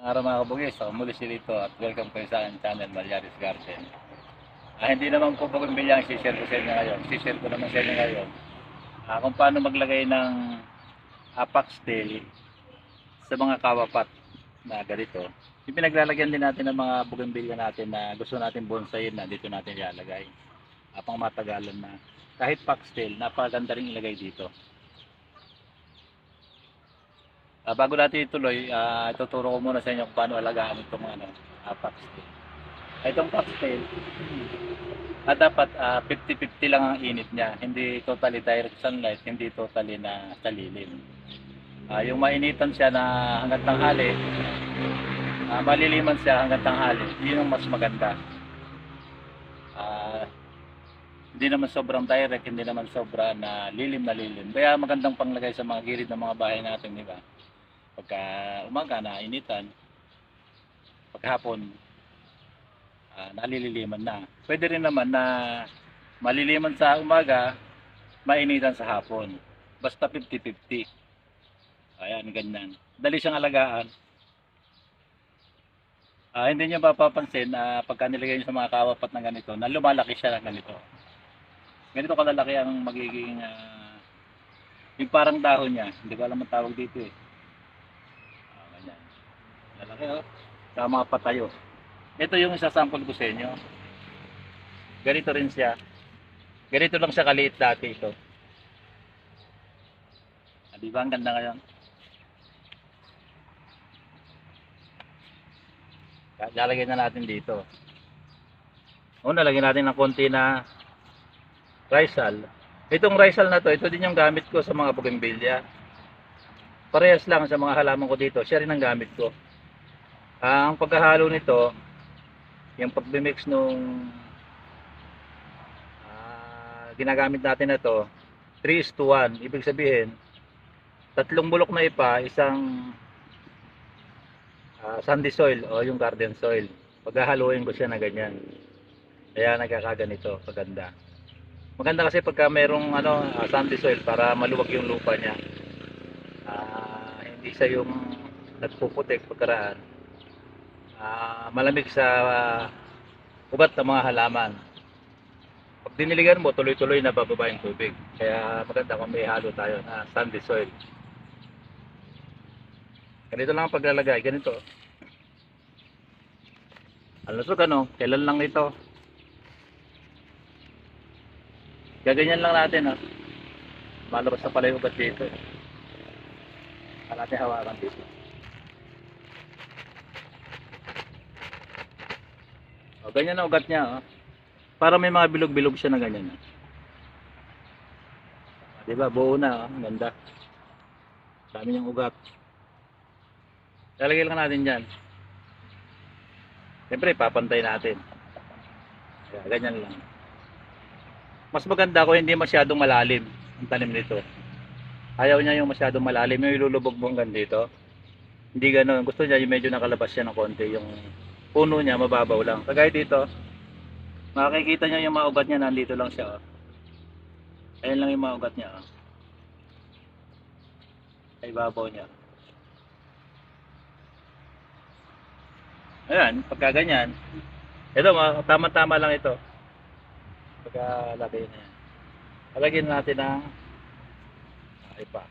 araw mga kabugis, ako muli si Lito at welcome kayo sa aking channel Malyaris Garden. Ah, hindi naman po bugimbilya ang share ko sa inyo ngayon. share ko naman sa inyo ngayon ah, kung paano maglagay ng apax tail sa mga kawapat na ganito. Yung pinaglalagyan din natin ng mga bugimbilya natin na gusto natin bonsayin na dito natin ilalagay. Ah, pang matagalan na. Kahit foxtail, napakaganda rin ilagay dito. Ah, bago natin ituloy, ah, ituturo ko muna sa inyo kung paano alagaan itong ano, uh, foxtail. Itong foxtail, ah, dapat ah, 50-50 lang ang init niya. Hindi totally direct sunlight, hindi totally na sa lilim. Ah, yung mainitan siya na hanggang tanghali, ah, maliliman siya hanggang tanghali, yun ang mas maganda. Ah, hindi naman sobrang direct, hindi naman sobra na lilim na lilim. Kaya magandang panglagay sa mga gilid ng mga bahay natin, di ba? Pagka umaga na initan, paghapon ah, nalililiman na. Pwede rin naman na maliliman sa umaga, mainitan sa hapon. Basta 50-50. Ayan, ganyan. Dali siyang alagaan. Ah, hindi niyo mapapansin na pagka nilagay niyo sa mga kawapat na ganito, na lumalaki siya ng ganito. Ganito kalalaki ang magiging ah, yung parang dahon niya. Hindi ko alam ang tawag dito eh. Lalaki oh. Sa mga patayo. Ito yung isa sample ko sa inyo. Ganito rin siya. Ganito lang siya kaliit dati ito. Ah, di ba ang ganda ngayon? Lalagyan na natin dito. Una, lagyan natin ng konti na Rizal. Itong Rizal na to, ito din yung gamit ko sa mga bougainvillea. Parehas lang sa mga halaman ko dito. Siya rin ang gamit ko. Ang pagkahalo nito, yung pagmimix nung ah, ginagamit natin na to, 3 is to 1. Ibig sabihin, tatlong bulok na ipa, isang ah, sandy soil o yung garden soil. Paghahaluin ko siya na ganyan. Kaya nagkakaganito, paganda. Maganda kasi pagka merong ano, ah, sandy soil para maluwag yung lupa niya. Ah, hindi siya yung nagpuputik pagkaraan. Ah, malamig sa ah, ugat ng mga halaman. Pag diniligan mo, tuloy-tuloy na bababa yung tubig. Kaya maganda kung may halo tayo na sandy soil. Ganito lang ang paglalagay, ganito. Ang lusog ano, kailan lang ito. Gaganyan lang natin, oh. Malabas na pala yung ugat dito. Para natin hawakan dito. O, ganyan na ugat niya, oh. Para may mga bilog-bilog siya na ganyan. Oh. Di ba? Buo na, oh. Ang Ganda. Dami niyang ugat. Lalagay lang natin dyan. Siyempre, papantay natin. Kaya, ganyan lang. Mas maganda kung hindi masyadong malalim ang tanim nito. Ayaw niya yung masyadong malalim, yung ilulubog mo hanggang dito. Hindi ganoon. Gusto niya yung medyo nakalabas siya ng konti. Yung puno niya mababaw lang. Kagaya dito, makikita niya yung mga ugat niya, nandito lang siya. Oh. Ayan lang yung mga ugat niya. Oh. Ay babaw niya. Ayan, pagka ganyan. Ito, ma- tama-tama lang ito. Pagka lagay na yan. Lagyan natin ng ah, ipa.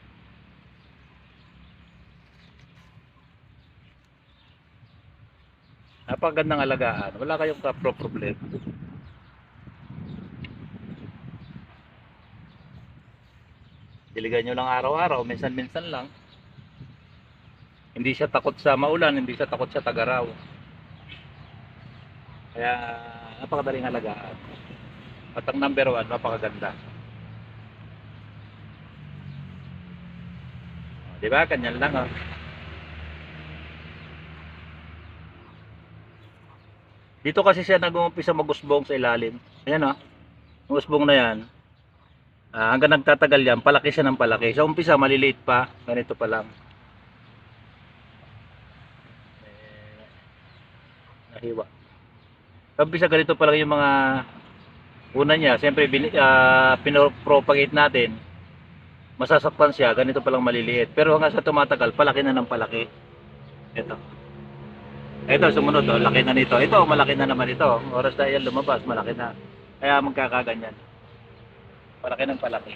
Napakagandang alagaan. Wala kayong kapro problem. Diligan nyo lang araw-araw, minsan-minsan lang. Hindi siya takot sa maulan, hindi siya takot sa tagaraw. Kaya napakadaling alagaan. At ang number one, napakaganda. Di ba? Ganyan lang oh. Dito kasi siya nag-uumpisa magusbong sa ilalim. Ayan oh. Ang usbong na yan. Ah, hanggang nagtatagal yan, palaki siya ng palaki. Sa umpisa, maliliit pa. Ganito pa lang. Eh, nahiwa. Sa umpisa, ganito pa lang yung mga una niya. Siyempre, bin, ah, pinopropagate natin. Masasaktan siya, ganito pa lang maliliit. Pero hanggang sa tumatagal, palaki na ng palaki. Ito. Ito, sumunod, oh, laki na nito. Ito, malaki na naman ito. Oras na yan lumabas, malaki na. Kaya magkakaganyan. Palaki ng palaki.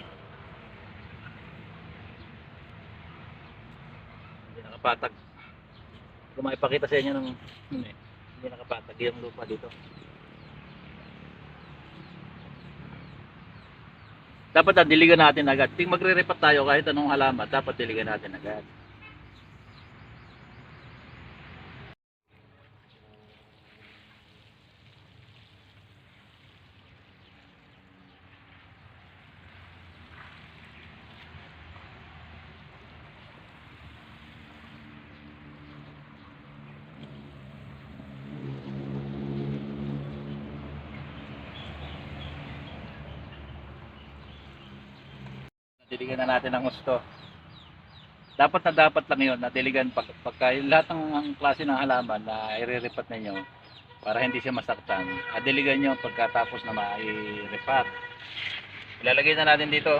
Hindi nakapatag. Kung maipakita sa inyo ng eh, hindi nakapatag yung lupa dito. Dapat ah, diligan natin agad. Ting magre-repat tayo kahit anong halaman, dapat diligan natin agad. Diligan na natin ang gusto. Dapat na dapat lang yun, nadiligan pag, pagka lahat ng ang klase ng halaman na iriripat ninyo para hindi siya masaktan. Adiligan nyo pagkatapos na mairipat. Ilalagay na natin dito.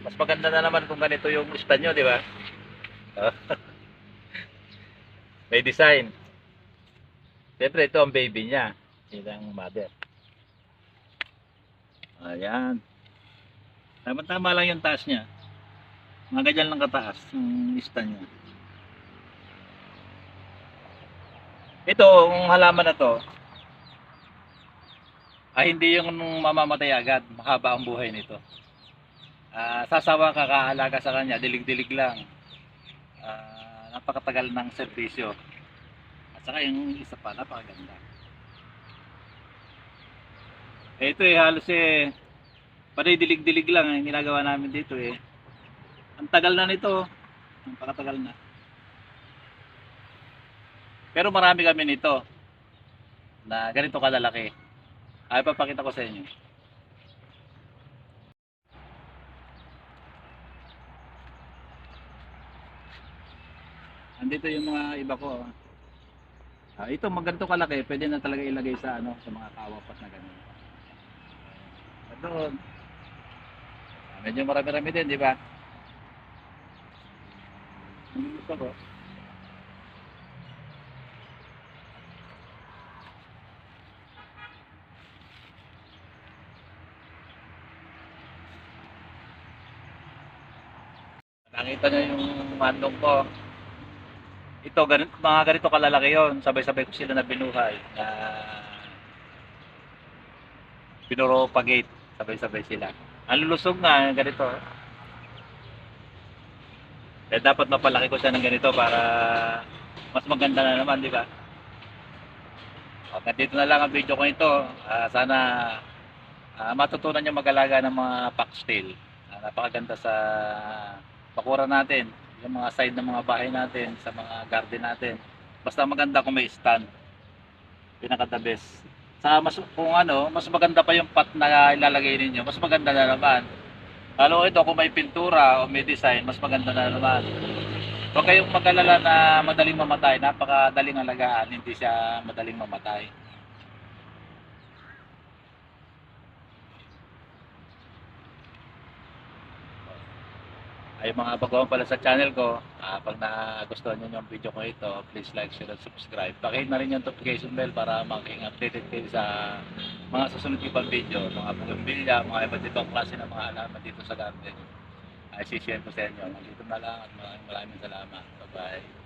Mas maganda na naman kung ganito yung stand nyo, di ba? May design. Siyempre, ito ang baby niya. Ito ang mother. Ayan. Tama-tama lang yung taas niya. Mga ganyan lang kataas yung stand niya. Ito, ang halaman na to, ay hindi yung mamamatay agad. Mahaba ang buhay nito. Ah, sasawa ka kaalaga sa kanya, dilig-dilig lang. Ah, napakatagal ng serbisyo. At saka yung isa pa, napakaganda. Ito eh, halos eh, Panay dilig-dilig lang ang ginagawa namin dito eh. Ang tagal na nito. Ang pakatagal na. Pero marami kami nito na ganito kalalaki. Ay papakita ko sa inyo. Andito yung mga iba ko. oh. Ah, ito magganto kalaki, pwede na talaga ilagay sa ano, sa mga kawapat na ganun. Doon. Medyo marami-rami din, di ba? Gusto ko. Nakita niyo yung manok ko. Ito, ganito, mga ganito kalalaki yon Sabay-sabay ko sila na binuhay. Na pinropagate. Sabay-sabay sila. Ang lulusog nga, ganito. Eh, dapat mapalaki ko siya ng ganito para mas maganda na naman, di ba? Okay, dito na lang ang video ko ito. Ah, sana ah, matutunan niyo mag-alaga ng mga foxtail. Ah, napakaganda sa bakura natin, yung mga side ng mga bahay natin, sa mga garden natin. Basta maganda kung may stand. Pinaka the best. Sa mas kung ano, mas maganda pa yung pot na ilalagay ninyo, mas maganda na naman. Lalo ito kung may pintura o may design, mas maganda na naman. Huwag kayong mag-alala na madaling mamatay, napakadaling alagaan, hindi siya madaling mamatay. Ay mga baguhan pala sa channel ko, ah, pag nagustuhan nyo yung video ko ito, please like, share, and subscribe. Pakihit na rin yung notification bell para maging updated kayo sa mga susunod ibang video, mga bugimbilya, mga iba't ibang klase ng mga alaman dito sa garden. Ay, share ko sa inyo. Nandito na lang at maraming salamat. Bye-bye.